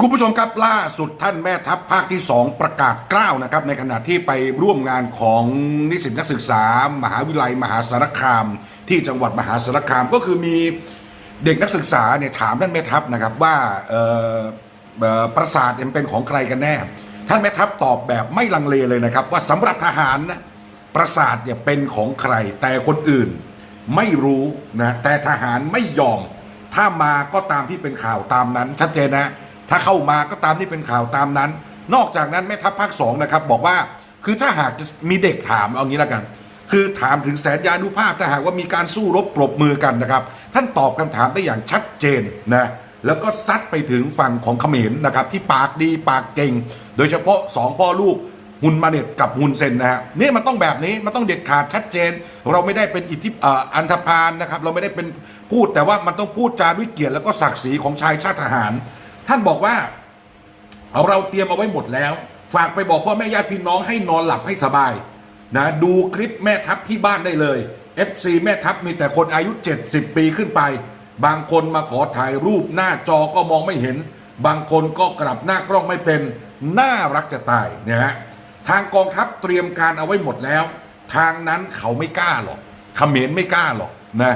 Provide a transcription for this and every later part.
คุณผู้ชมครับล่าสุดท่านแม่ทัพภาคที่ 2 ประกาศกล้าวนะครับในขณะที่ไปร่วมงานของนิสิตนักศึกษา มหาวิทยาลัยมหาสารคาม ที่จังหวัดมหาสารคามก็คือมีเด็กนักศึกษาเนี่ยถามท่านแม่ทัพนะครับว่าปราสาทเป็นของใครกันแน่ ท่านแม่ทัพตอบแบบไม่ลังเลเลยนะครับ ว่าสำหรับทหารนะปราสาทเนี่ยเป็นของใคร แต่คนอื่นไม่รู้นะแต่ทหารไม่ยอม ถ้ามาก็ตามที่เป็นข่าวตามนั้นชัดเจนนะ ถ้าเข้ามาก็ตามที่เป็นข่าวตามนั้น นอกจากนั้นแม่ทัพภาคสองนะครับบอกว่าคือถ้าหากจะมีเด็กถามเอางี้แล้วกัน คือถามถึงแสนยานุภาพถ้าหากว่ามีการสู้รบปรบมือกันนะครับ ท่านตอบคำถามได้อย่างชัดเจนนะแล้วก็ซัดไปถึงฝั่งของเขมรนะครับที่ปากดีปากเก่ง โดยเฉพาะสองพ่อลูกฮุนมาเน็ตกับฮุนเซนนะฮะนี่มันต้องแบบนี้มันต้องเด็ดขาดชัดเจน เราไม่ได้เป็นอิทธิอันธพาลนะครับ เราไม่ได้เป็นพูดแต่ว่ามันต้องพูดจาด้วยเกียรติแล้วก็ศักดิ์ศรีของชายชาติทหาร ท่านบอกว่าเราเตรียมเอาไว้หมดแล้ว ฝากไปบอกพ่อแม่ญาติพี่น้องให้นอนหลับให้สบายนะดูคลิปแม่ทัพที่บ้านได้เลย FC แม่ทัพมีแต่คนอายุ 70 ปีขึ้นไป บางคนมาขอถ่ายรูปหน้าจอก็มองไม่เห็น บางคนก็กลับหน้ากล้องไม่เป็นน่ารักจะตายเนี่ยฮะทางกองทัพเตรียมการเอาไว้หมดแล้ว ทางนั้นเขาไม่กล้าหรอกเขมรไม่กล้าหรอกนะ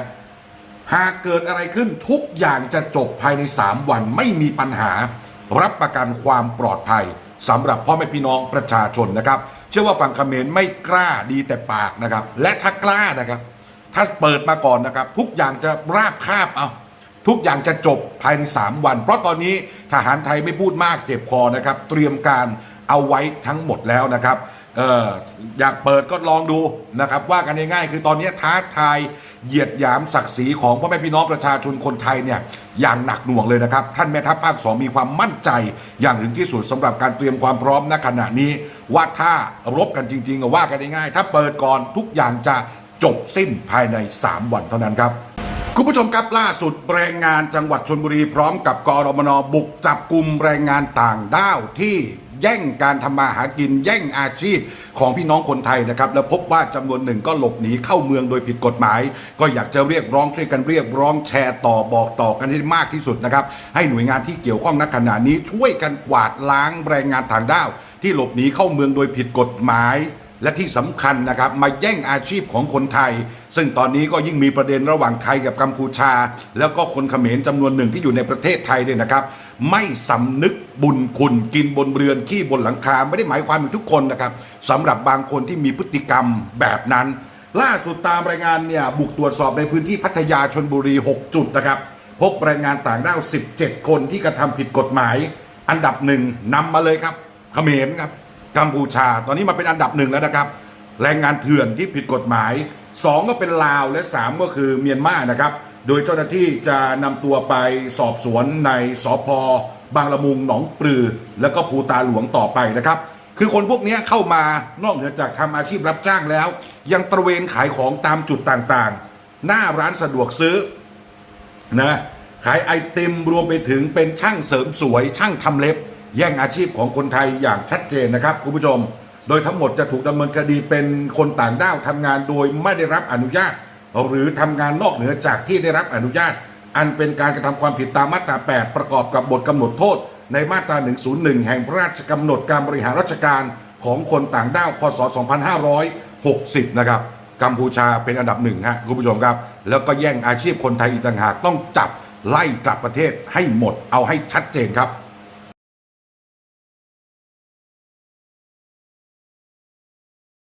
หากเกิดอะไรขึ้นทุกอย่างจะจบภายใน 3 วันไม่มีปัญหา รับประกันความปลอดภัยสำหรับพ่อแม่พี่น้องประชาชนนะครับ เชื่อว่าฝั่งเขมรไม่กล้าดีแต่ปากนะครับ และถ้ากล้านะครับ ถ้าเปิดมาก่อนนะครับ ทุกอย่างจะราบคาบเอาทุกอย่างจะจบภายใน 3 วัน เพราะตอนนี้ทหารไทยไม่พูดมากเจ็บคอนะครับ เตรียมการเอาไว้ทั้งหมดแล้วนะครับอออยากเปิดก็ลองดูนะครับ ว่ากันง่ายๆคือตอนนี้ท้าทาย เหยียดหยามศักดิ์ศรีของพ่อแม่พี่น้องประชาชนคนไทยเนี่ยอย่างหนักหน่วงเลยนะครับ ท่านแม่ทัพภาคสองมีความมั่นใจ อย่างถึงที่สุดสำหรับการเตรียมความพร้อมณขณะนี้ ว่าถ้ารบกันจริงๆว่ากันง่ายๆถ้าเปิดก่อนทุกอย่างจะจบสิ้นภายใน 3 วันเท่านั้นครับคุณผู้ชมครับล่าสุดแรงงานจังหวัดชนบุรีพร้อมกับกรมนบุกจับกลุ่มแรงงานต่างด้าวที่ แย่งการทำมาหากิน แย่งอาชีพของพี่น้องคนไทยนะครับ แล้วพบว่าจำนวนหนึ่งก็หลบหนีเข้าเมืองโดยผิดกฎหมาย ก็อยากจะเรียกร้องช่วยกันเรียกร้องแชร์ต่อบอกต่อกันให้มากที่สุดนะครับ ให้หน่วยงานที่เกี่ยวข้องณขณะนี้ช่วยกันกวาดล้างแรงงานต่างด้าวที่หลบหนีเข้าเมืองโดยผิดกฎหมาย และที่สำคัญนะครับมาแย่งอาชีพของคนไทย ซึ่งตอนนี้ก็ยิ่งมีประเด็นระหว่างไทยกับกัมพูชา แล้วก็คนเขมรจำนวนหนึ่งที่อยู่ในประเทศไทยเนี่ยนะครับ ไม่สำนึกบุญคุณกินบนเรือนขี้บนหลังคาไม่ได้หมายความถึงทุกคนนะครับสำหรับบางคนที่มีพฤติกรรมแบบนั้น ล่าสุดตามรายงานเนี่ยบุกตรวจสอบในพื้นที่พัทยาชนบุรี 6 จุดนะครับพบแรงงานต่างด้าว 17 คนที่กระทำผิดกฎหมาย อันดับหนึ่งนำมาเลยครับเขมรครับ กัมพูชา ตอนนี้มาเป็นอันดับหนึ่งแล้วนะครับ แรงงานเถื่อนที่ผิดกฎหมาย 2 ก็เป็นลาวและ 3 ก็คือเมียนมานะครับ โดยเจ้าหน้าที่จะนำตัวไปสอบสวนในสพบางละมุงหนองปลือ แล้วก็ภูตาหลวงต่อไปนะครับ คือคนพวกนี้เข้ามานอกเหนือจากทำอาชีพรับจ้างแล้ว ยังตระเวนขายของตามจุดต่างๆ หน้าร้านสะดวกซื้อนะขายไอติมรวมไปถึงเป็นช่างเสริมสวยช่างทำเล็บ แย่งอาชีพของคนไทยอย่างชัดเจนนะครับคุณผู้ชม โดยทั้งหมดจะถูกดำเนินคดีเป็นคนต่างด้าวทำงานโดยไม่ได้รับอนุญาต หรือทำงานนอกเหนือจากที่ได้รับอนุญาต อันเป็นการกระทำความผิดตามมาตรา 8 ประกอบกับบทกำหนดโทษ ในมาตรา 101 แห่งพระราชกำหนดการบริหารราชการของคนต่างด้าว พศ 2560 นะครับกัมพูชาเป็นอันดับหนึ่งฮะคุณผู้ชมครับ แล้วก็แย่งอาชีพคนไทยอีกต่างหากต้องจับไล่กลับประเทศให้หมดเอาให้ชัดเจนครับ